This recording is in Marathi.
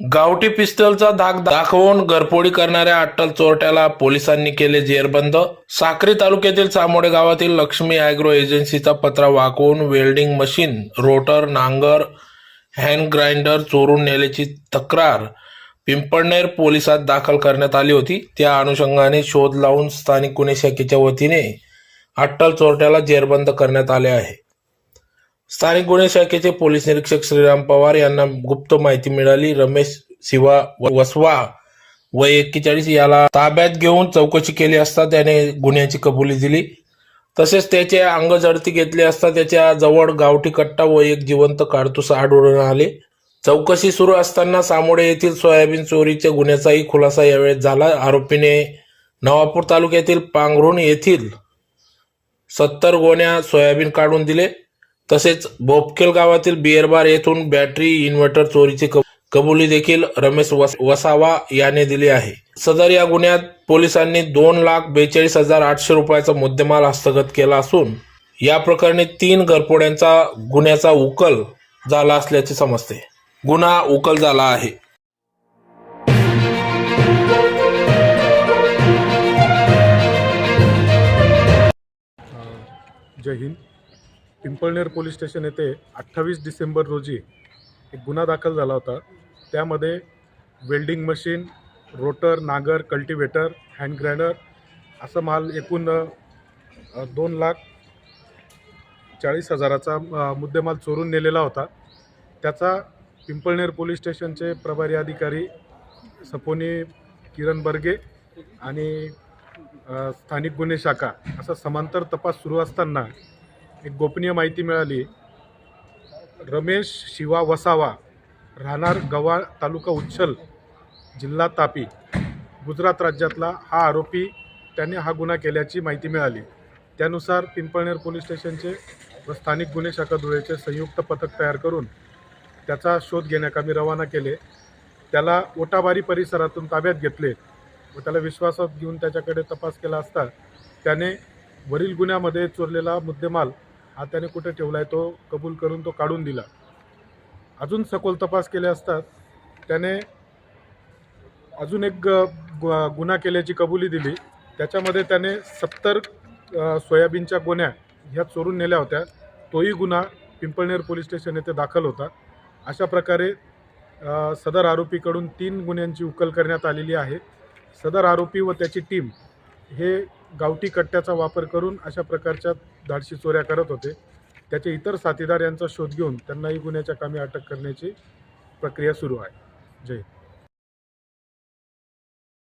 गावठी पिस्तलचा धाक दाखवून घरफोडी करणाऱ्या अट्टल चोरट्याला पोलिसांनी केले जेरबंद. साक्री तालुक्यातील चामोडे गावातील लक्ष्मी अॅग्रो एजन्सीचा पत्रा वाकवून वेल्डिंग मशीन रोटर नांगर हँड ग्राइंडर चोरून नेल्याची तक्रार पिंपळनेर पोलिसात दाखल करण्यात आली होती. त्या अनुषंगाने शोध लावून स्थानिक गुन्हे शाखेच्या वतीने अट्टल चोरट्याला जेरबंद करण्यात आले आहे. स्थानिक गुन्हे शाखेचे पोलीस निरीक्षक श्रीराम पवार यांना गुप्त माहिती मिळाली. रमेश शिवा वसवा व एक्केचाळीस याला ताब्यात घेऊन चौकशी केली असता त्याने गुन्ह्याची कबुली दिली. तसेच त्याचे अंग जडती घेतले असता त्याच्याजवळ गावठी कट्टा व एक जिवंत काडतूस आढळून आले. चौकशी सुरू असताना सामोडे येथील सोयाबीन चोरीच्या गुन्ह्याचाही खुलासा यावेळी झाला. आरोपीने नवापूर तालुक्यातील पांघरुण येथील सत्तर गोण्या सोयाबीन काढून दिले. तसेच बोपखेल गावातील बिअरबार येथून बॅटरी इन्व्हर्टर चोरीची कबुली देखील रमेश वसावा याने दिली आहे. सदर या गुन्ह्यात पोलिसांनी दोन लाख बेचाळीस हजार आठशे रुपयाचा मुद्देमाल हस्तगत केला असून या प्रकरणी तीन घरफोड्यांचा गुन्ह्याचा उकल झाला असल्याचे समजते. गुन्हा उकल झाला आहे. जय हिंद. पिंपळनेर पोलीस स्टेशन येथे अठ्ठावीस डिसेंबर रोजी एक गुन्हा दाखल झाला होता. त्यामध्ये वेल्डिंग मशीन रोटर नागर कल्टिवेटर हँड ग्राइंडर असा माल एकूण दोन लाख चाळीस हजाराचा मुद्देमाल चोरून नेलेला होता. त्याचा पिंपळनेर पोलीस स्टेशनचे प्रभारी अधिकारी सपोनी किरण बर्गे आणि स्थानिक गुन्हे शाखा असा समांतर तपास सुरू असताना एक गोपनीय माहिती मिळाली. रमेश शिवा वसावा राहणार गव्हाळ तालुका उच्छल जिल्हा तापी गुजरात राज्यातला हा आरोपी त्याने हा गुन्हा केल्याची माहिती मिळाली. त्यानुसार पिंपळनेर पोलीस स्टेशनचे व स्थानिक गुन्हे शाखा धुळेचे संयुक्त पथक तयार करून त्याचा शोध घेण्याकामी रवाना केले. त्याला ओटाबारी परिसरातून ताब्यात घेतले व त्याला विश्वासात घेऊन त्याच्याकडे तपास केला असता त्याने वरील गुन्ह्यामध्ये चोरलेला मुद्देमाल हा त्याने कुठे ठेवला आहे तो कबूल करून तो काढून दिला. अजून सखोल तपास केले असतात. त्याने अजून एक ग- गु- गुन्हा केल्याची कबुली दिली. त्याच्यामध्ये त्याने सत्तर सोयाबीनच्या गोण्या ह्या चोरून नेल्या होत्या. तोही गुन्हा पिंपळनेर पोलीस स्टेशन येथे दाखल होता. अशा प्रकारे सदर आरोपीकडून तीन गुन्ह्यांची उकल करण्यात आलेली आहे. सदर आरोपी व त्याची टीम हे गावठी कट्ट्याचा वापर करून अशा प्रकारच्या धाडशी चोऱ्या करत होते त्याचे इतर साथीदार यांचा शोध घेऊन त्यांनाही गुन्ह्याच्या कामी अटक करण्याची प्रक्रिया सुरू आहे जय हिंद.